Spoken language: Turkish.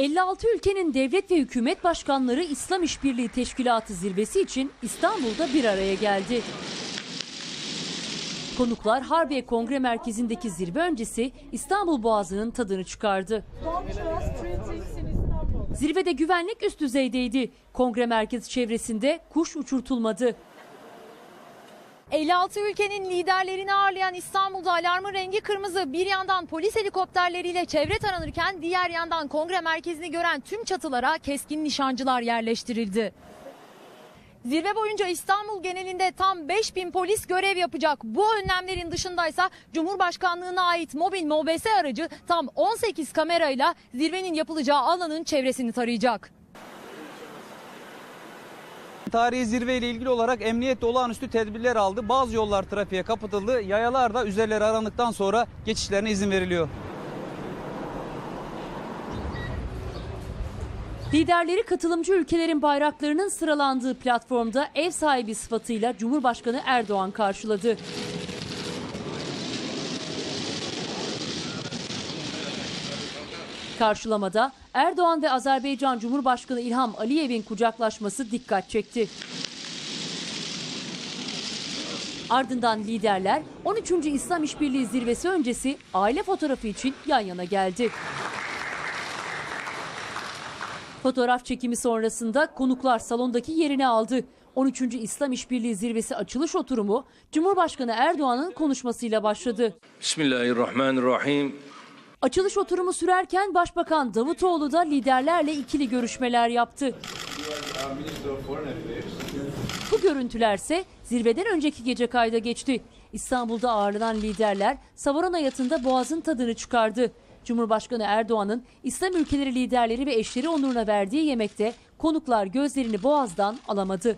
56 ülkenin devlet ve hükümet başkanları İslam İşbirliği Teşkilatı zirvesi için İstanbul'da bir araya geldi. Konuklar Harbiye Kongre Merkezi'ndeki zirve öncesi İstanbul Boğazı'nın tadını çıkardı. Zirvede güvenlik üst düzeydeydi. Kongre merkezi çevresinde kuş uçurtulmadı. 56 ülkenin liderlerini ağırlayan İstanbul'da alarmın rengi kırmızı. Bir yandan polis helikopterleriyle çevre taranırken diğer yandan kongre merkezini gören tüm çatılara keskin nişancılar yerleştirildi. Zirve boyunca İstanbul genelinde tam 5000 polis görev yapacak. Bu önlemlerin dışındaysa Cumhurbaşkanlığına ait mobil MOBS aracı tam 18 kamerayla zirvenin yapılacağı alanın çevresini tarayacak. Tarihi zirve ile ilgili olarak emniyet de olağanüstü tedbirler aldı. Bazı yollar trafiğe kapatıldı. Yayalar da üzerleri arandıktan sonra geçişlerine izin veriliyor. Liderleri katılımcı ülkelerin bayraklarının sıralandığı platformda ev sahibi sıfatıyla Cumhurbaşkanı Erdoğan karşıladı. Karşılamada Erdoğan ve Azerbaycan Cumhurbaşkanı İlham Aliyev'in kucaklaşması dikkat çekti. Ardından liderler 13. İslam İşbirliği Zirvesi öncesi aile fotoğrafı için yan yana geldi. Fotoğraf çekimi sonrasında konuklar salondaki yerini aldı. 13. İslam İşbirliği Zirvesi açılış oturumu Cumhurbaşkanı Erdoğan'ın konuşmasıyla başladı. Bismillahirrahmanirrahim. Açılış oturumu sürerken Başbakan Davutoğlu da liderlerle ikili görüşmeler yaptı. Bu görüntülerse zirveden önceki gece kayda geçti. İstanbul'da ağırlanan liderler Savarona yatında boğazın tadını çıkardı. Cumhurbaşkanı Erdoğan'ın İslam ülkeleri liderleri ve eşleri onuruna verdiği yemekte konuklar gözlerini boğazdan alamadı.